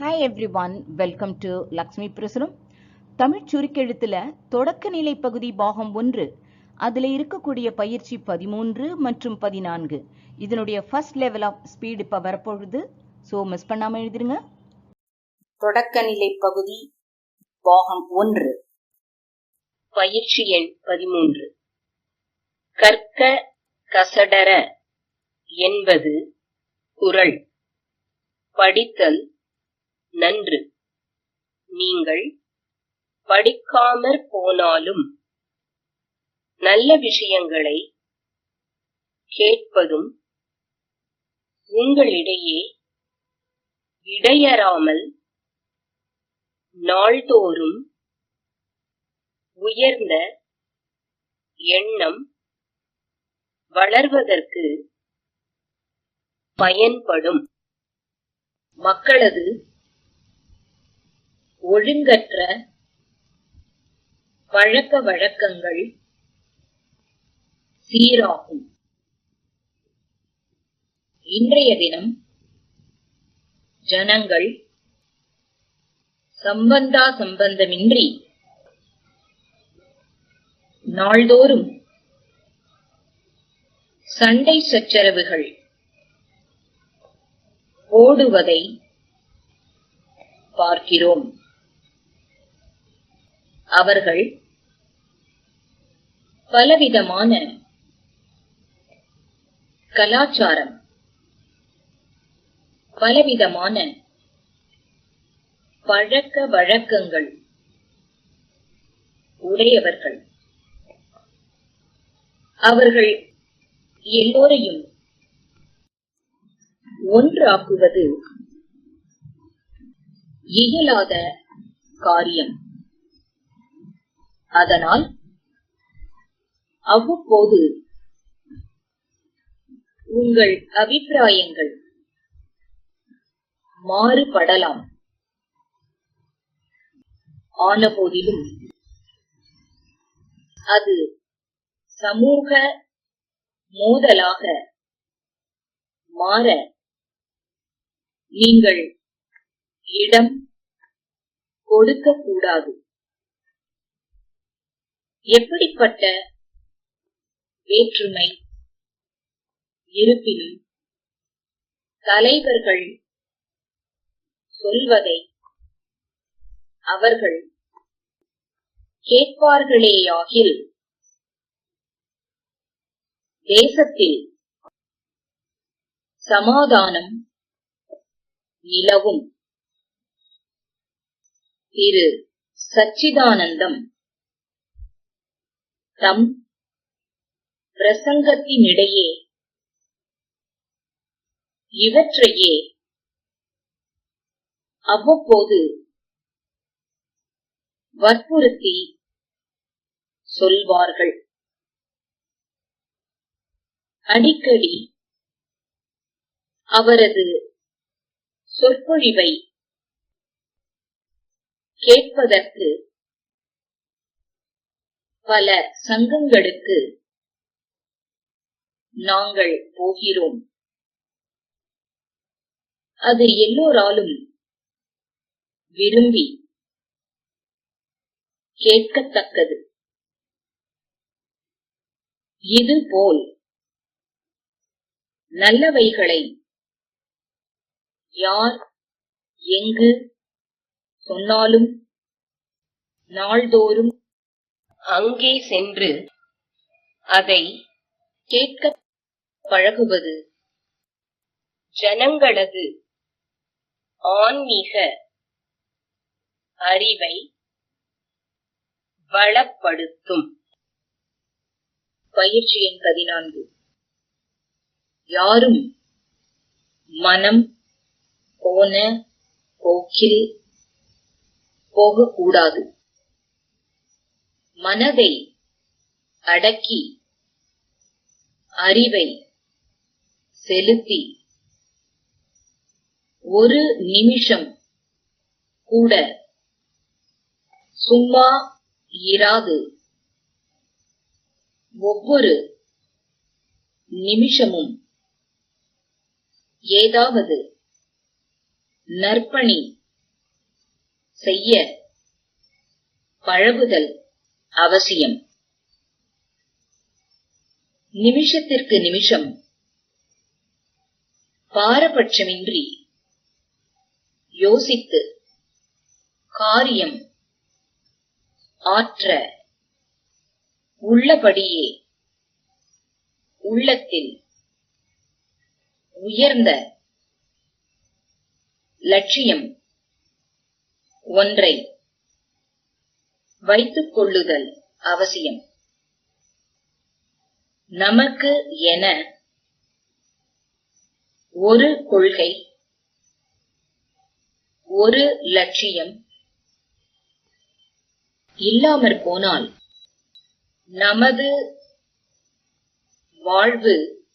Hi everyone welcome to Lakshmi Prasuram Tamil சுருக்கெழுத்தில் தொடக்க நிலை பகுதி பாகம் ஒன்று அதில் இருக்கக்கூடிய பயிற்சி பதிமூன்று மற்றும் பதினான்கு. இதனுடைய ஃபர்ஸ்ட் லெவல் ஆஃப் ஸ்பீடு இப்போ வரப்போகுது. ஸோ மிஸ் பண்ணாமல் எழுதிருங்க. தொடக்க நிலை பகுதி பாகம் ஒன்று. பயிற்சி எண் பதிமூன்று. கற்க கசடர என்பது குறள் படித்தல் நன்று. நீங்கள் படிக்காமற் போனாலும் நல்ல விஷயங்களை கேட்பதும் உங்களிடையே இடையறாமல் நாள்தோறும் உயர்ந்த எண்ணம் வளர்வதற்கு பயன்படும். மக்களது ஒழுங்கற்ற பழக்க வழக்கங்கள் சீராகும். இன்றைய தினம் ஜனங்கள் சம்பந்தா சம்பந்தமின்றி நாள்தோறும் சண்டை சச்சரவுகள் போடுவதை பார்க்கிறோம். அவர்கள் பலவிதமான கலாச்சாரம் பலவிதமான பழக்க வழக்கங்கள் உடையவர்கள். அவர்கள் எல்லோரையும் ஒன்றாக்குவது இயலாத காரியம். அதனால் அவ்வப்போது உங்கள் அபிப்பிராயங்கள் மாறுபடலாம். ஆனபோதிலும் அது சமூக மோதலாக மாற நீங்கள் இடம் கொடுக்கக்கூடாது. எப்படிப்பட்ட வேற்றுமை இருப்பினும் தலைவர்கள் சொல்வதை அவர்கள் கேட்பார்களேயாகில் தேசத்தில் சமாதானம் நிலவும். திரு சச்சிதானந்தம் தம் பிரசங்கத்தினிடையே இவற்றையே அவ்வப்போது வற்புறுத்தி சொல்வார்கள். அடிக்கடி அவரது சொற்பொழிவை கேட்பதற்கு பல சங்கங்களுக்கு நாங்கள் போகிறோம். அது எல்லோராலும் விரும்பி கேட்கத்தக்கது. இதுபோல் நல்லவைகளை யார் எங்கு சொன்னாலும் நாள்தோறும் அங்கே சென்று அதை கேட்க பழகுவது. ஜனங்களது ஆன்மீக அறிவை வளப்படுத்தும். பயிற்சி எண் பதினான்கு. யாரும் மனம் போன போக்கில் போகக்கூடாது. மனதை அடக்கி அறிவை செலுத்தி ஒரு நிமிஷம் கூட சும்மா இராது. ஒவ்வொரு நிமிஷமும் ஏதாவது நற்பணி செய்ய பழகுதல். அவசியம். நிமிஷத்திற்கு நிமிஷம் பாரபட்சமின்றி யோசித்து காரியம் ஆற்ற உள்ளபடியே உள்ளத்தில் உயர்ந்த லட்சியம் ஒன்றை வைத்துக் கொள்ளுதல் அவசியம். நமக்கு என ஒரு கொள்கை ஒரு லட்சியம் இல்லாமற் போனால் நமது வாழ்வு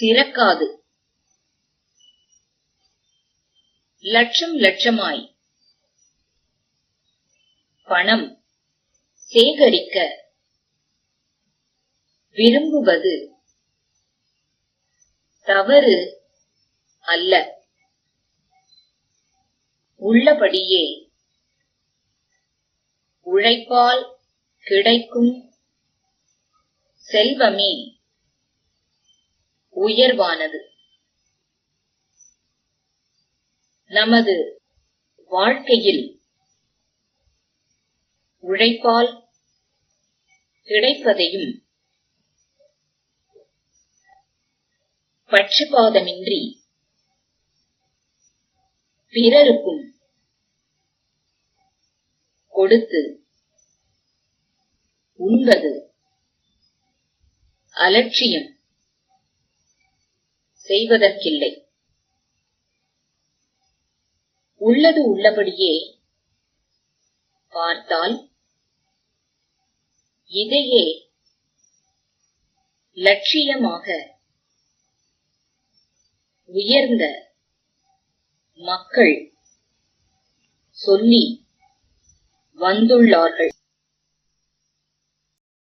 சிறக்காது. லட்சம் லட்சமாய் பணம் சேகரிக்க விரும்புவது தவறு அல்ல. உள்ளபடியே உழைப்பால் கிடைக்கும் செல்வமே உயர்வானது. நமது வாழ்க்கையில் உழைப்பால் கிடைப்பதையும் பட்சபாதமின்றி பிறருக்கும் கொடுத்து உண்பது அலட்சியம் செய்வதற்கில்லை. உள்ளது உள்ளபடியே பார்த்தால் இதையே லட்சியமாக உயர்ந்த மக்கள் சொல்லி வந்துள்ளார்கள்.